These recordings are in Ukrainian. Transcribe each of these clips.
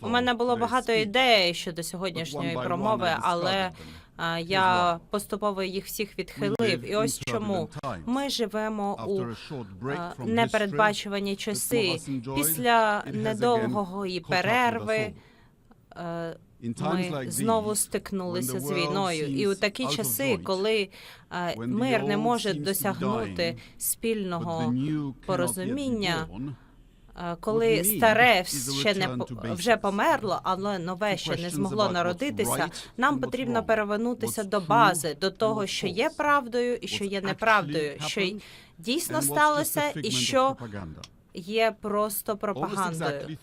У мене було багато ідей щодо сьогоднішньої промови, але я поступово їх всіх відхилив. І ось чому ми живемо у непередбачувані часи. Після недовгої перерви ми знову стикнулися з війною. І у такі часи, коли мир не може досягнути спільного порозуміння. Коли старе ще не вже померло, але нове ще не змогло народитися. Нам потрібно перевернутися до бази, до того, що є правдою і що є неправдою, що дійсно сталося, і що є просто пропагандою.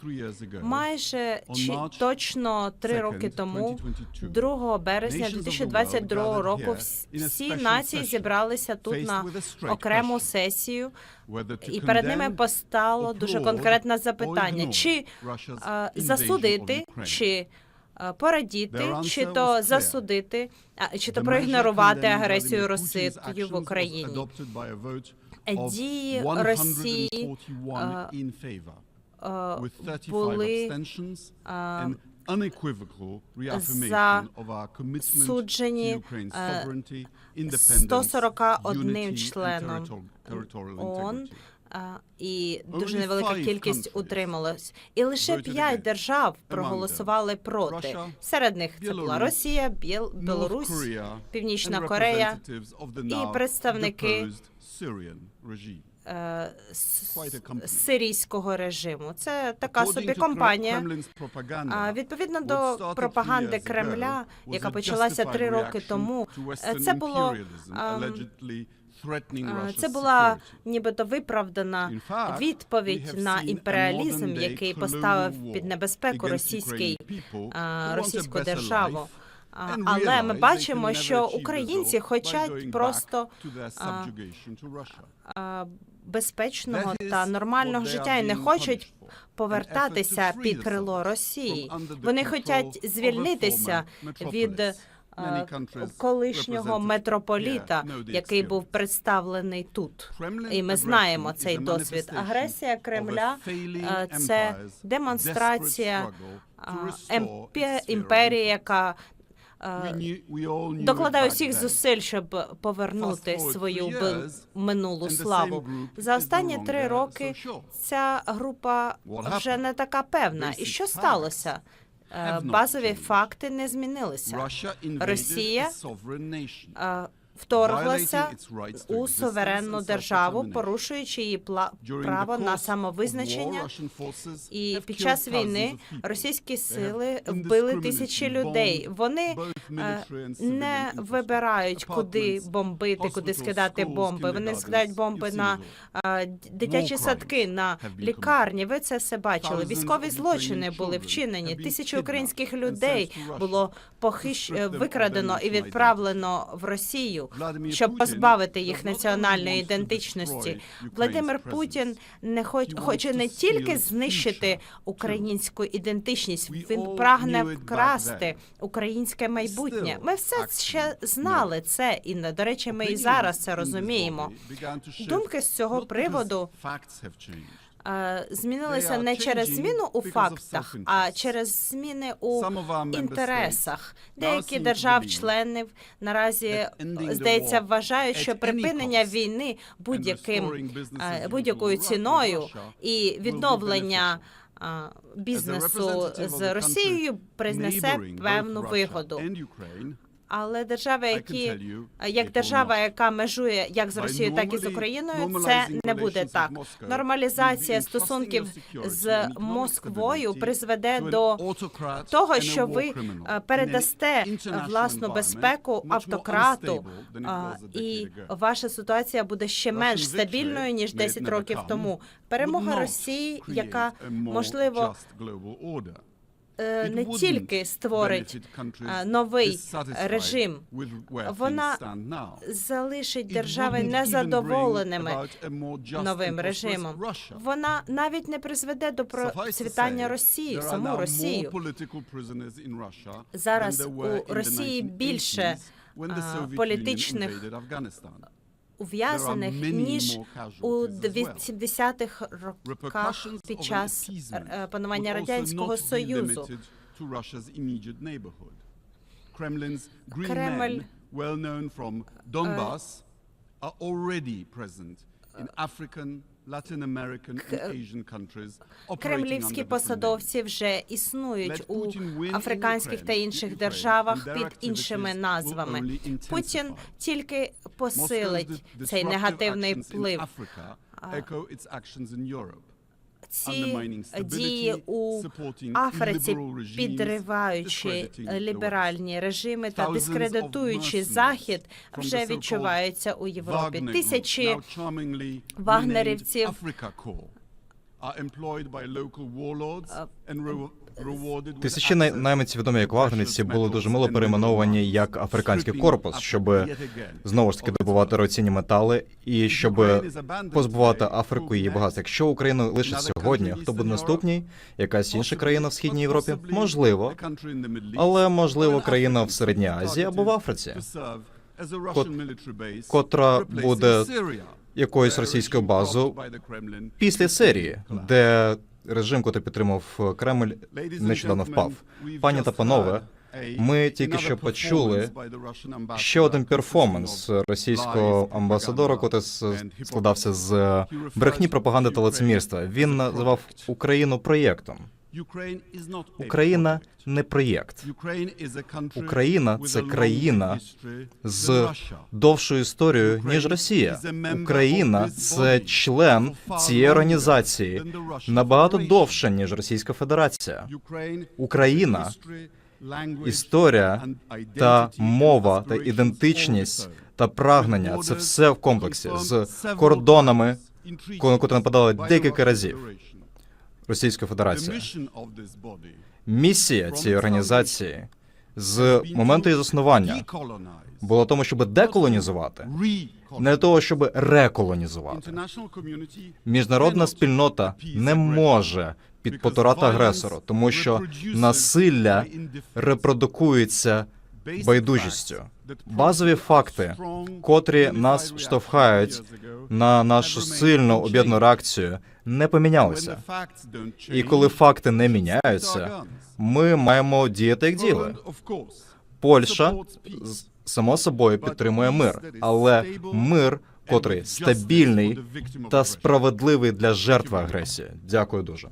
Майже чи точно три роки тому, 2 березня 2022 року, всі нації зібралися тут на окрему сесію, і перед ними постало дуже конкретне запитання: чи е, засудити, чи е, порадіти, чи то засудити, а, чи то проігнорувати агресію Росії в Україні. Дії Росії е, були е, засуджені, е, 141 членом ООН, і дуже невелика кількість утрималась. І лише п'ять держав проголосували проти. Серед них це була Росія, Біл- Білорусь, Північна Корея і представники е, сирійського режиму. Це така собі компанія. Відповідно до пропаганди Кремля, яка почалася три роки тому, е, це було ам, е, це була нібито виправдана відповідь на імперіалізм, який поставив під небезпеку російський російську державу. Але ми бачимо, що українці хочуть просто безпечного та нормального життя і не хочуть повертатися під крило Росії. Вони хочуть звільнитися від колишнього митрополіта, який був представлений тут. І ми знаємо цей досвід. Агресія Кремля це демонстрація імперії, яка докладає усіх зусиль, щоб повернути свою минулу славу. За останні три роки ця група вже не така певна. І що сталося? Е, Базові факти не змінилися. Росія Е, Вторглася у суверенну державу, порушуючи її право на самовизначення. І під час війни російські сили вбили тисячі людей. Вони е, не вибирають, куди бомбити, куди скидати бомби. Вони скидають бомби на е, дитячі садки, на лікарні. Ви це все бачили. Військові злочини були вчинені. Тисячі українських людей було похищ е, викрадено і відправлено в Росію, щоб позбавити їх національної ідентичності. Владимир Путін не хоч хоче не тільки знищити українську ідентичність, він прагне вкрасти українське майбутнє. Ми все ще знали це, і до речі, ми і зараз це розуміємо. Думки з цього приводу змінилися не через зміну у фактах, а через зміни у інтересах. Деякі держав-членів наразі здається вважають, що припинення війни будь-яким е, будь-якою ціною і відновлення бізнесу з Росією принесе певну вигоду. Але держави, які як держава, яка межує як з Росією, так і з Україною, це не буде так. Нормалізація стосунків з Москвою призведе до того, що ви е, передасте власну безпеку автократу, і ваша ситуація буде ще менш стабільною ніж 10 років тому. Перемога Росії, яка можливо е, не тільки створить е, новий режим, вона залишить держави незадоволеними новим режимом. Вона навіть не призведе до процвітання Росії, саму Росію. Зараз у Росії більше політичних ув'язнених many ніж у casualties as well. 80-х роках під час е, панування радянського союзу. Кремль, well known from Donbass, are already present Кремлівські посадовці вже існують у африканських та інших державах під іншими назвами. Путін тільки посилить цей негативний actions in вплив. Ці дії у Африці, підриваючи ліберальні режими та дискредитуючи Захід, вже відчуваються у Європі. Тисячі вагнерівців, employed by local warlords and Тисячі найманців, відомі як вагнерівці, були дуже мило перейменовані як африканський корпус, щоб знову ж таки добувати дорогоцінні метали і щоб позбувати Африку її багатства. Якщо Україна лише сьогодні, хто буде наступній? Якась інша країна в східній Європі? Можливо, але можливо країна в Середній Азії або в Африці, котра буде якоюсь російською базою після Сирії, де режим, котрий підтримав Кремль, нещодавно впав. Пані та панове, ми тільки що почули ще один перформанс російського амбасадора, котрий складався з брехні, пропаганди та лицемірства. Він називав Україну проєктом. Україна не проєкт. Україна це країна з довшою історією ніж Росія. Україна це член цієї організації. Набагато довше ніж Російська Федерація. Україна Історія та мова та ідентичність та прагнення. Це все в комплексі з кордонами, коли нападали декілька разів Російська Федерація. Місія цієї організації з моменту її заснування була тому, щоб деколонізувати, не того, щоб реколонізувати. Міжнародна спільнота не може підпотурати агресору, тому що насилля репродукується байдужістю. Базові факти, котрі нас штовхають на нашу сильну об'єднану реакцію, не помінялися. І коли факти не міняються, ми маємо діяти як діяли. Польща само собою підтримує мир, але мир, котрий стабільний та справедливий для жертви агресії. Дякую дуже.